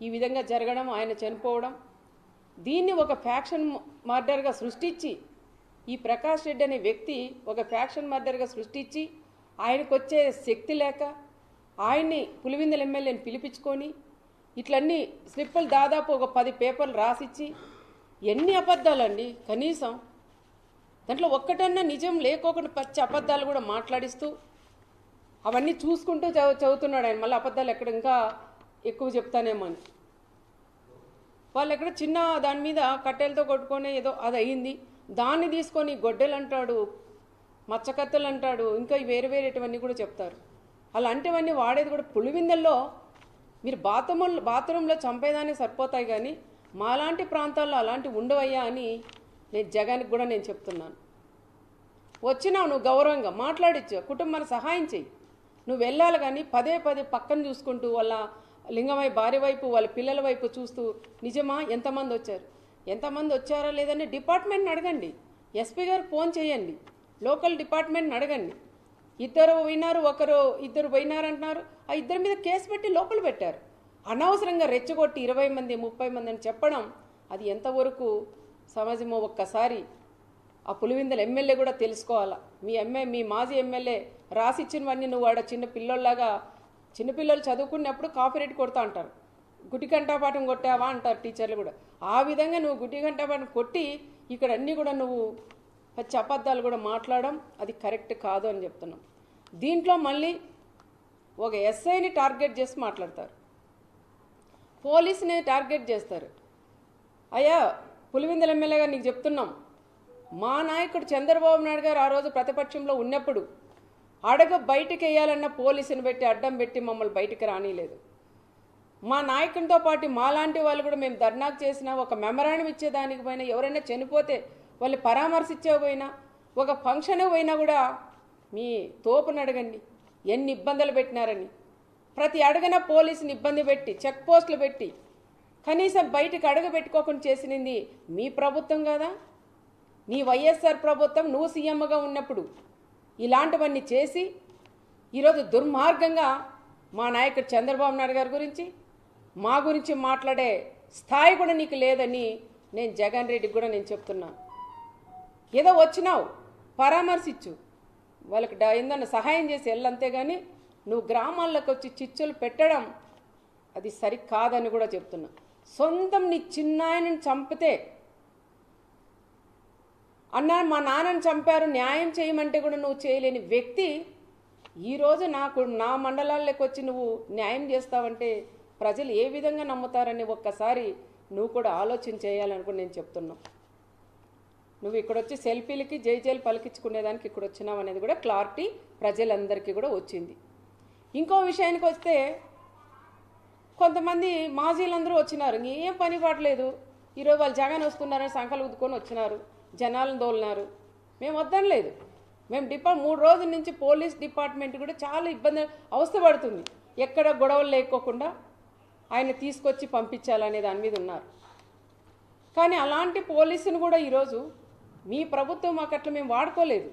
ఈ విధంగా జరగడం ఆయన చనిపోవడం దీన్ని ఒక ఫ్యాక్షన్ మర్డర్గా సృష్టించి ఈ ప్రకాష్ రెడ్డి అనే వ్యక్తి ఒక ఫ్యాక్షన్ మర్డర్గా సృష్టించి ఆయనకు వచ్చే శక్తి లేక ఆయన్ని పులివిందల ఎమ్మెల్యేని పిలిపించుకొని ఇట్లన్నీ స్లిప్పులు దాదాపు ఒక పది పేపర్లు రాసిచ్చి ఎన్ని అబద్ధాలండి? కనీసం దాంట్లో ఒక్కటన్నా నిజం లేకోకుండా పచ్చి అబద్ధాలు కూడా మాట్లాడిస్తూ అవన్నీ చూసుకుంటూ చదువు చదువుతున్నాడు ఆయన. మళ్ళీ అబద్ధాలు ఎక్కడ ఇంకా ఎక్కువ చెప్తానేమో అని. వాళ్ళు ఎక్కడ చిన్న దాని మీద కట్టెలతో కొట్టుకొని ఏదో అది అయ్యింది దాన్ని తీసుకొని గొడ్డెలు అంటాడు మచ్చకత్తెలు అంటాడు ఇంకా వేరే వేరేటివన్నీ కూడా చెప్తారు. అలాంటివన్నీ వాడేది కూడా పులివిందల్లో. మీరు బాత్రూమ్ బాత్రూంలో చంపేదానికి సరిపోతాయి కానీ మాలాంటి ప్రాంతాల్లో అలాంటివి ఉండవయ్యా అని నేను జగానికి కూడా నేను చెప్తున్నాను. వచ్చినావు నువ్వు గౌరవంగా మాట్లాడించు కుటుంబాన్ని సహాయం చెయ్యి. నువ్వు వెళ్ళాలి కానీ పదే పదే పక్కన చూసుకుంటూ వాళ్ళ లింగమై భార్య వైపు వాళ్ళ పిల్లల వైపు చూస్తూ నిజమా? ఎంతమంది వచ్చారు? ఎంతమంది వచ్చారా లేదని డిపార్ట్మెంట్ని అడగండి. ఎస్పీ గారు ఫోన్ చేయండి. లోకల్ డిపార్ట్మెంట్ని అడగండి. ఇద్దరు పోయినారు ఒకరు ఇద్దరు పోయినారంటున్నారు. ఆ ఇద్దరి మీద కేసు పెట్టి లోపల పెట్టారు. అనవసరంగా రెచ్చగొట్టి ఇరవై మంది ముప్పై మంది అని చెప్పడం అది ఎంతవరకు సమాజమో ఒక్కసారి ఆ పులివిందల ఎమ్మెల్యే కూడా తెలుసుకోవాలా. మీ ఎమ్మె మీ మాజీ ఎమ్మెల్యే రాసిచ్చినవన్నీ నువ్వు ఆడ చిన్న పిల్లోళ్ళలాగా చిన్నపిల్లలు చదువుకున్నప్పుడు కాపీరేట్ కొడతా అంటారు. గుడి కంఠాపాఠం కొట్టావా అంటారు టీచర్లు కూడా. ఆ విధంగా నువ్వు గుడి కంఠాపాఠం కొట్టి ఇక్కడ అన్నీ కూడా నువ్వు పచ్చి అబద్ధాలు కూడా మాట్లాడడం అది కరెక్ట్ కాదు అని చెప్తున్నాం. దీంట్లో మళ్ళీ ఒక ఎస్ఐని టార్గెట్ చేసి మాట్లాడతారు. పోలీసుని టార్గెట్ చేస్తారు. అయ్యా పులివిందల ఎమ్మెల్యే గారు నీకు చెప్తున్నాం. మా నాయకుడు చంద్రబాబు నాయుడు గారు ఆ రోజు ప్రతిపక్షంలో ఉన్నప్పుడు అడగ బయటికి వేయాలన్న పోలీసుని పెట్టి అడ్డం పెట్టి మమ్మల్ని బయటికి రానిలేదు మా నాయకునితో పాటు మాలాంటి వాళ్ళు కూడా మేము ధర్నాకు చేసిన ఒక మెమరాండం ఇచ్చేదానికి పోయినా ఎవరైనా చనిపోతే వాళ్ళు పరామర్శించకపోయినా ఒక ఫంక్షన్ పోయినా కూడా మీ తోపుని అడగండి. ఎన్ని ఇబ్బందులు పెట్టినారని. ప్రతి అడగన పోలీసుని ఇబ్బంది పెట్టి చెక్ పోస్టులు పెట్టి కనీసం బయటకు అడగ పెట్టుకోకుండా చేసినది మీ ప్రభుత్వం కదా? నీ వైఎస్ఆర్ ప్రభుత్వం నువ్వు సీఎంగా ఉన్నప్పుడు ఇలాంటివన్నీ చేసి ఈరోజు దుర్మార్గంగా మా నాయకుడు చంద్రబాబు నాయుడు గారి గురించి మా గురించి మాట్లాడే స్థాయి కూడా నీకు లేదని నేను జగన్ రెడ్డికి కూడా నేను చెప్తున్నా. ఏదో వచ్చినావు పరామర్శించు. వాళ్ళకి డ- ఏందన్నా సహాయం చేసి వెళ్ళంతే కానీ నువ్వు గ్రామాల్లోకి వచ్చి చిచ్చులు పెట్టడం అది సరికాదని కూడా చెప్తున్నా. సొంతం నీ చిన్నాయనని చంపితే అన్న మా నాన్నని చంపారు న్యాయం చేయమంటే కూడా నువ్వు చేయలేని వ్యక్తి. ఈరోజు నాకు నా మండలాల్లోకి వచ్చి నువ్వు న్యాయం చేస్తావంటే ప్రజలు ఏ విధంగా నమ్ముతారని ఒక్కసారి నువ్వు కూడా ఆలోచన చేయాలని నేను చెప్తున్నా. నువ్వు ఇక్కడ వచ్చి సెల్ఫీలకి జైజైలు పలికించుకునేదానికి ఇక్కడ వచ్చినావు అనేది కూడా క్లారిటీ ప్రజలందరికీ కూడా వచ్చింది. ఇంకో విషయానికి వస్తే కొంతమంది మాజీలందరూ వచ్చినారు. ఇంకేం పని పాటలేదు. ఈరోజు వాళ్ళు జగన్ వస్తున్నారని సంకలు ఉద్దుకొని వచ్చినారు. జనాలను దోలినారు మేము వద్దనలేదు. మేము డిపా మూడు రోజుల నుంచి పోలీస్ డిపార్ట్మెంట్ కూడా చాలా ఇబ్బంది అవస్థ పడుతుంది. ఎక్కడ గొడవలు లేకోకుండా ఆయన తీసుకొచ్చి పంపించాలనే దాని మీద ఉన్నారు. కానీ అలాంటి పోలీసును కూడా ఈరోజు మీ ప్రభుత్వం మాకు అట్లా మేము వాడుకోలేదు.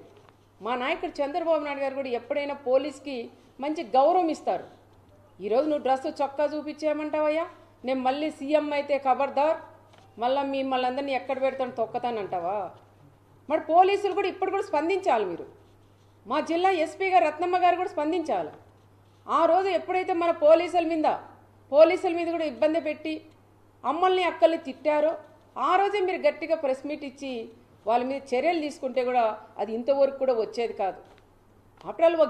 మా నాయకుడు చంద్రబాబు నాయుడు గారు కూడా ఎప్పుడైనా పోలీస్కి మంచి గౌరవం ఇస్తారు. ఈరోజు నువ్వు డ్రెస్ చొక్కా చూపించేయమంటావయ్యా? నేను మళ్ళీ సీఎం అయితే ఖబర్దార్. మళ్ళీ మిమ్మల్ని అందరినీ ఎక్కడ పెడతాను తొక్కతానంటావా మరి పోలీసులు కూడా ఇప్పుడు కూడా స్పందించాలి మీరు. మా జిల్లా ఎస్పీ గారు రత్నమ్మ గారు కూడా స్పందించాలి. ఆ రోజు ఎప్పుడైతే మన పోలీసుల మీద పోలీసుల మీద కూడా ఇబ్బంది పెట్టి అమ్మల్ని అక్కల్ని తిట్టారో ఆ రోజే మీరు గట్టిగా ప్రెస్ మీట్ ఇచ్చి వాళ్ళ మీద చర్యలు తీసుకుంటే కూడా అది ఇంతవరకు కూడా వచ్చేది కాదు. ఆఫ్టర్ ఆల్ ఒక